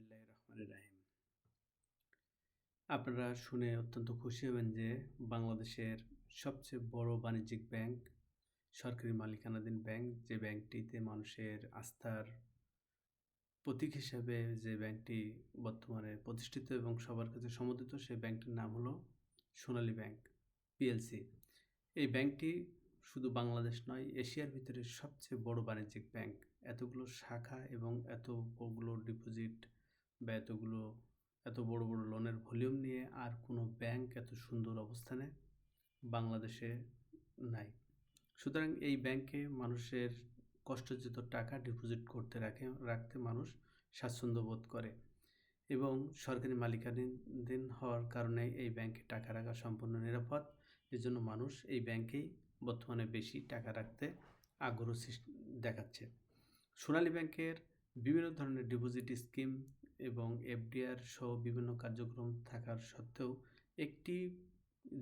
বিসমিল্লাহির রহমানির রাহিম। আপনারা শুনে অত্যন্ত খুশি হবেন যে বাংলাদেশের সবচেয়ে বড় বাণিজ্যিক ব্যাংক সরকারি মালিকানাধীন ব্যাংক, যে ব্যাংকটিতে মানুষের আস্থার প্রতীক হিসেবে যে ব্যাংকটি বর্তমানে প্রতিষ্ঠিত এবং সবার কাছে সমর্থিত, সেই ব্যাংকটির নাম হলো সোনালী ব্যাংক, পিএলসি। এই ব্যাংকটি শুধু বাংলাদেশ নয়, এশিয়ার ভিতরে সবচেয়ে বড় বাণিজ্যিক ব্যাংক। এতগুলো শাখা এবং এতগুলো ডিপোজিট বা এতগুলো, এত বড় বড় লোনের ভলিউম নিয়ে আর কোনো ব্যাংক এত সুন্দর অবস্থানে বাংলাদেশে নাই। সুতরাং এই ব্যাংকে মানুষের কষ্টজিত টাকা ডিপোজিট করতে রাখে, রাখতে মানুষ স্বাচ্ছন্দ্য বোধ করে এবং সরকারি মালিকানাধীন হওয়ার কারণে এই ব্যাংকে টাকা রাখা সম্পূর্ণ নিরাপদ। এজন্য মানুষ এই ব্যাংকেই বর্তমানে বেশি টাকা রাখতে আগ্রহ দেখাচ্ছে। সোনালী ব্যাংকের বিভিন্ন ধরনের ডিপোজিট স্কিম এবং এফডিআর সহ বিভিন্ন কার্যক্রম থাকার সত্ত্বেও একটি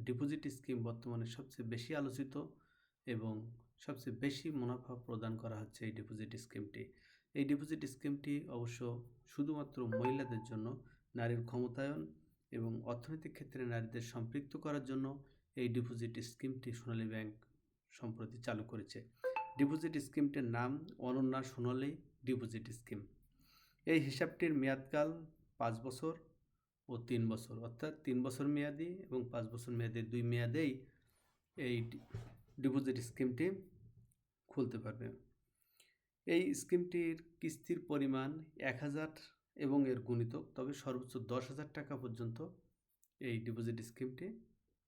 ডিপোজিট স্কিম বর্তমানে সবচেয়ে বেশি আলোচিত এবং সবচেয়ে বেশি মুনাফা প্রদান করা হচ্ছে এই ডিপোজিট স্কিমটি এই ডিপোজিট স্কিমটি অবশ্য শুধুমাত্র মহিলাদের জন্য, নারীর ক্ষমতায়ন এবং অর্থনৈতিক ক্ষেত্রে নারীদের সম্পৃক্ত করার জন্য এই ডিপোজিট স্কিমটি সোনালী ব্যাংক সম্প্রতি চালু করেছে। ডিপোজিট স্কিমটির নাম অনন্যা সোনালী ডিপোজিট স্কিম এই হিসাবটির মেয়াদকাল পাঁচ বছর ও তিন বছর। অর্থাৎ তিন বছর মেয়াদি এবং পাঁচ বছর মেয়াদি দুই মেয়াদেই এই ডিপোজিট স্কিমটি খুলতে পারবে। এই স্কিমটির কিস্তির পরিমাণ এক হাজার এবং এর গুণিতক, তবে সর্বোচ্চ দশ হাজার টাকা পর্যন্ত এই ডিপোজিট স্কিমটি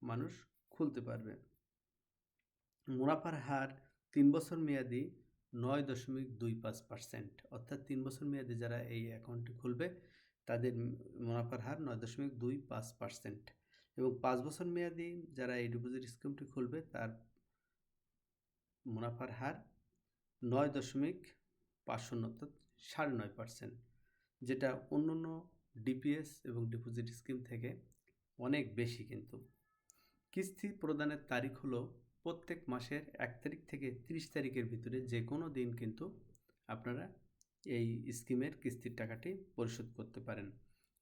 মানুষ খুলতে পারবে। মুনাফার হার তিন বছর মেয়াদি নয় দশমিক দুই পাঁচ পার্সেন্ট অর্থাৎ তিন বছর মেয়াদি যারা এই অ্যাকাউন্টটি খুলবে, তাদের মুনাফার হার নয় দশমিক দুই পাঁচ পার্সেন্ট এবং পাঁচ বছর মেয়াদি যারা এই ডিপোজিট স্কিমটি খুলবে, তার মুনাফার হার নয় দশমিক পাঁচ অর্থাৎ সাড়ে নয় পার্সেন্ট যেটা অন্য অন্য ডিপিএস এবং ডিপোজিট স্কিম থেকে অনেক বেশি কিন্তু। কিস্তি প্রদানের তারিখ হলো প্রত্যেক মাসের এক তারিখ থেকে তিরিশ তারিখের ভিতরে যে কোনো দিন কিন্তু আপনারা এই স্কিমের কিস্তির টাকাটি পরিশোধ করতে পারেন।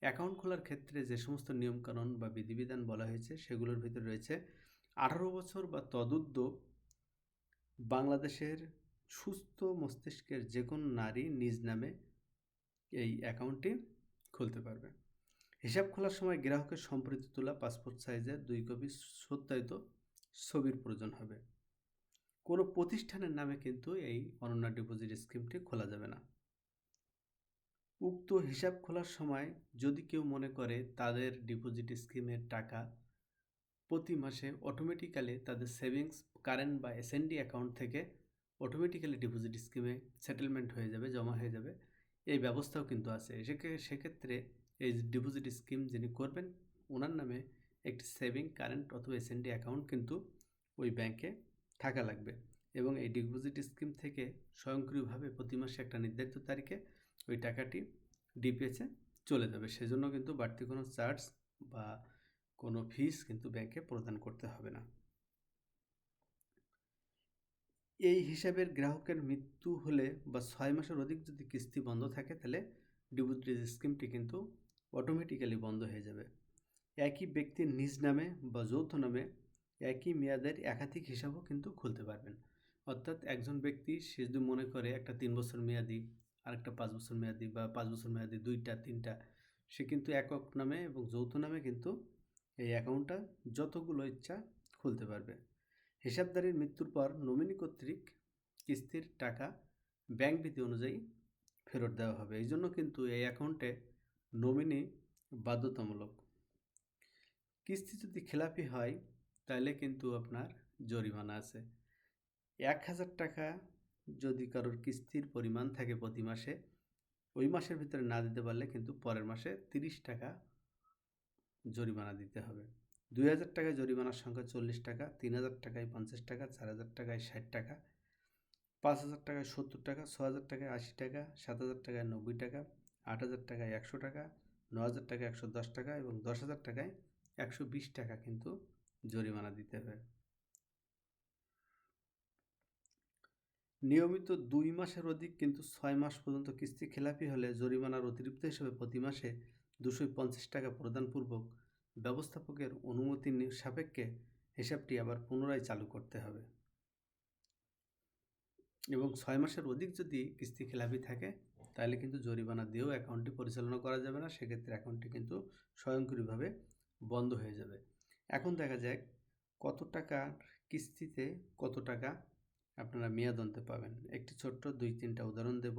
অ্যাকাউন্ট খোলার ক্ষেত্রে যে সমস্ত নিয়মকানুন বা বিধিবিধান বলা হয়েছে, সেগুলোর ভিতরে রয়েছে আঠারো বছর বা তদুদ্ধ বাংলাদেশের সুস্থ মস্তিষ্কের যে কোনো নারী নিজ নামে এই অ্যাকাউন্টটি খুলতে পারবে। হিসাব খোলার সময় গ্রাহকের সম্প্রতি তোলা, পাসপোর্ট সাইজের দুই কপি সত্যায়িত ছবির প্রয়োজন হবে। কোনো প্রতিষ্ঠানের নামে কিন্তু এই অনন্যা ডিপোজিট স্কিমটি খোলা যাবে না। উক্ত হিসাব খোলার সময় যদি কেউ মনে করে তাদের ডিপোজিট স্কিমের টাকা প্রতি মাসে অটোমেটিক্যালি তাদের সেভিংস কারেন্ট বা এসএনডি অ্যাকাউন্ট থেকে অটোমেটিক্যালি ডিপোজিট স্কিমে সেটেলমেন্ট হয়ে যাবে, জমা হয়ে যাবে। এই ব্যবস্থাও কিন্তু আছে। সেক্ষেত্রে এই ডিপোজিট স্কিম যিনি করবেন, ওনার নামে একটি সেভিং কারেন্ট অথবা এসএনডি অ্যাকাউন্ট কিন্তু ওই ব্যাংকে থাকা লাগবে। এবং এই ডিপোজিট স্কিম থেকে স্বয়ংক্রিয়ভাবে প্রতি মাসে একটা নির্ধারিত তারিখে ওই টাকাটি ডিপিএসে চলে যাবে। সেজন্য কিন্তু বাড়তি কোনো চার্জ বা কোনো ফিস কিন্তু ব্যাংকে প্রদান করতে হবে না। এই হিসাবের গ্রাহকের মৃত্যু হলে বা ছয় মাসের অধিক যদি কিস্তি বন্ধ থাকে, তাহলে ডিপোজিট স্কিমটি কিন্তু অটোমেটিক্যালি বন্ধ হয়ে যাবে। একই ব্যক্তির নিজ নামে বা যৌথ নামে একই মেয়াদের একাধিক হিসাবও কিন্তু খুলতে পারবেন। অর্থাৎ একজন ব্যক্তি সে যদি মনে করে একটা তিন বছর মেয়াদি, আরেকটা পাঁচ বছর মেয়াদি বা পাঁচ বছর মেয়াদি দুইটা, তিনটা, সে কিন্তু একক নামে এবং যৌথ নামে কিন্তু এই অ্যাকাউন্টটা যতগুলো ইচ্ছা খুলতে পারবে। হিসাবদারির মৃত্যুর পর নমিনি কর্তৃক কিস্তির টাকা ব্যাংক বিধি অনুযায়ী ফেরত দেওয়া হবে। এই জন্য কিন্তু এই অ্যাকাউন্টে নমিনি বাধ্যতামূলক। কিস্তি যদি খেলাপি হয়, তাহলে কিন্তু আপনার জরিমানা আছে। এক হাজার টাকা যদি কারোর কিস্তির পরিমাণ থাকে প্রতি মাসে, ওই মাসের ভিতরে না দিতে পারলে কিন্তু পরের মাসে তিরিশ টাকা জরিমানা দিতে হবে। দুই হাজার টাকায় জরিমানার সংখ্যা চল্লিশ টাকা, তিন হাজার টাকায় পঞ্চাশ টাকা, চার হাজার টাকায় ষাট টাকা, পাঁচ হাজার টাকায় সত্তর টাকা, ছ হাজার টাকায় আশি টাকা, সাত হাজার টাকায় নব্বই টাকা, আট হাজার টাকায় একশো টাকা, ন হাজার টাকায় একশো দশ টাকা এবং দশ হাজার টাকায় একশো বিশ টাকা কিন্তু জরিমানা দিতে হবে নিয়মিত দুই মাসের অধিক কিন্তু ছয় মাস পর্যন্ত কিস্তি খেলাপি হলে জরিমানার অতিরিক্ত হিসেবে প্রতি মাসে দুশো পঞ্চাশ টাকা প্রদানপূর্বক ব্যবস্থাপকের অনুমতি সাপেক্ষে হিসাবটি আবার পুনরায় চালু করতে হবে। এবং ছয় মাসের অধিক যদি কিস্তি খেলাপি থাকে, তাহলে কিন্তু জরিমানা দিয়েও অ্যাকাউন্টটি পরিচালনা করা যাবে না। সেক্ষেত্রে অ্যাকাউন্টটি কিন্তু স্বয়ংক্রিয়ভাবে বন্ধ হয়ে যাবে। এখন দেখা যাক কত টাকার কিস্তিতে কত টাকা আপনারা মেয়াদ অন্তে পাবেন একটি ছোট্ট দুই তিনটা উদাহরণ দেব।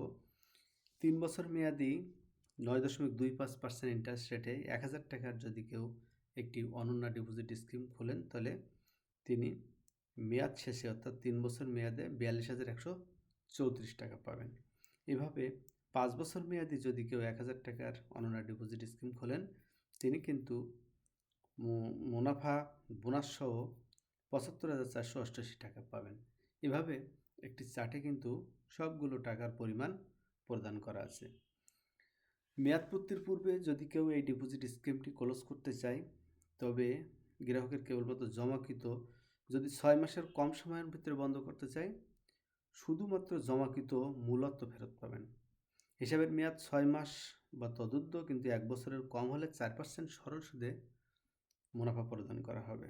তিন বছর মেয়াদি নয় দশমিক দুই পাঁচ পার্সেন্ট ইন্টারেস্ট রেটে এক হাজার টাকার যদি কেউ একটি অনন্যা ডিপোজিট স্কিম খোলেন, তাহলে তিনি মেয়াদ শেষে অর্থাৎ তিন বছর মেয়াদে বিয়াল্লিশ হাজার একশো চৌত্রিশ টাকা পাবেন। এভাবে পাঁচ বছর মেয়াদি যদি কেউ এক হাজার টাকার অনন্যা ডিপোজিট স্কিম খোলেন, তিনি কিন্তু মুনাফা বোনাস সহ পঁচাত্তর হাজার চারশো অষ্টাশি টাকা পাবেন। এভাবে একটি চার্টে কিন্তু সবগুলো টাকার পরিমাণ প্রদান করা আছে। মেয়াদপূর্তির পূর্বে যদি কেউ এই ডিপোজিট স্কিমটি ক্লোজ করতে চায়, তবে গ্রাহকের কেবলমাত্র জমাকৃত যদি ছয় মাসের কম সময়ের ভিতরে বন্ধ করতে চায়, শুধুমাত্র জমাকৃত মূলত ফেরত পাবেন। হিসাবের মেয়াদ ছয় মাস বা তদুর্ধ্ব কিন্তু এক বছরের কম হলে চার পার্সেন্ট সরল সুদে মুনাফা প্রদান করা হবে।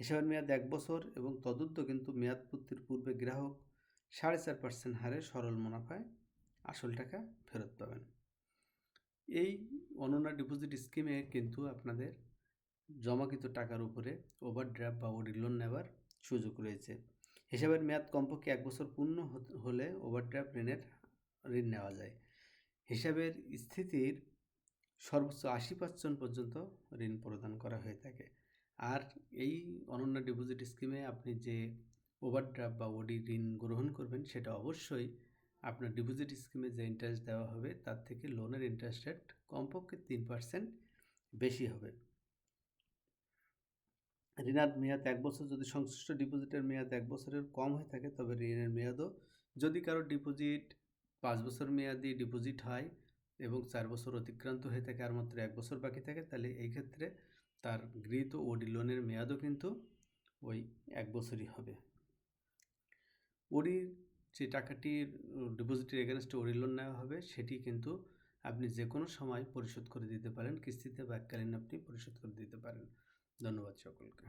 হিসাবের মেয়াদ এক বছর এবং তদন্ত কিন্তু মেয়াদ পূর্তির পূর্বে গ্রাহক সাড়ে চার পার্সেন্ট হারে সরল মুনাফায় আসল টাকা ফেরত পাবেন। এই অনন্যা ডিপোজিট স্কিমে কিন্তু আপনাদের জমাকৃত টাকার উপরে ওভারড্রাফট বা ওডি লোন নেওয়ার সুযোগ রয়েছে। হিসাবের মেয়াদ কমপক্ষে এক বছর পূর্ণ হলে ওভারড্রাফট ঋণের ঋণ নেওয়া যায়। হিসাবের স্থিতির সর্বোচ্চ আশি পার্সেন্ট পর্যন্ত ঋণ প্রদান করা হয়ে থাকে। আর এই অনন্য ডিপোজিট স্কিমে আপনি যে ওভারড্রাফট বা ওডি ঋণ গ্রহণ করবেন, সেটা অবশ্যই আপনার ডিপোজিট স্কিমে যে ইন্টারেস্ট দেওয়া হবে, তার থেকে লোনের ইন্টারেস্ট রেট কমপক্ষে তিন পার্সেন্ট বেশি হবে। ঋণের মেয়াদ এক বছর, যদি সংশ্লিষ্ট ডিপোজিটের মেয়াদ এক বছরের কম হয়ে থাকে, তবে ঋণের মেয়াদও যদি কারও ডিপোজিট পাঁচ বছর মেয়াদি ডিপোজিট হয় এবং চার বছর অতিক্রান্ত হয়ে থাকে আর মাত্র এক বছর বাকি থাকে, তাহলে এই ক্ষেত্রে তার গৃহীত ওডি লোনের মেয়াদও কিন্তু ওই এক বছরই হবে। ওডির যে টাকাটির ডিপোজিটের এগেনস্টে ওডি লোন নেওয়া হবে, সেটি কিন্তু আপনি যে কোনো সময় পরিশোধ করে দিতে পারেন, কিস্তিতে বা এককালীন আপনি পরিশোধ করে দিতে পারেন। ধন্যবাদ সকলকে।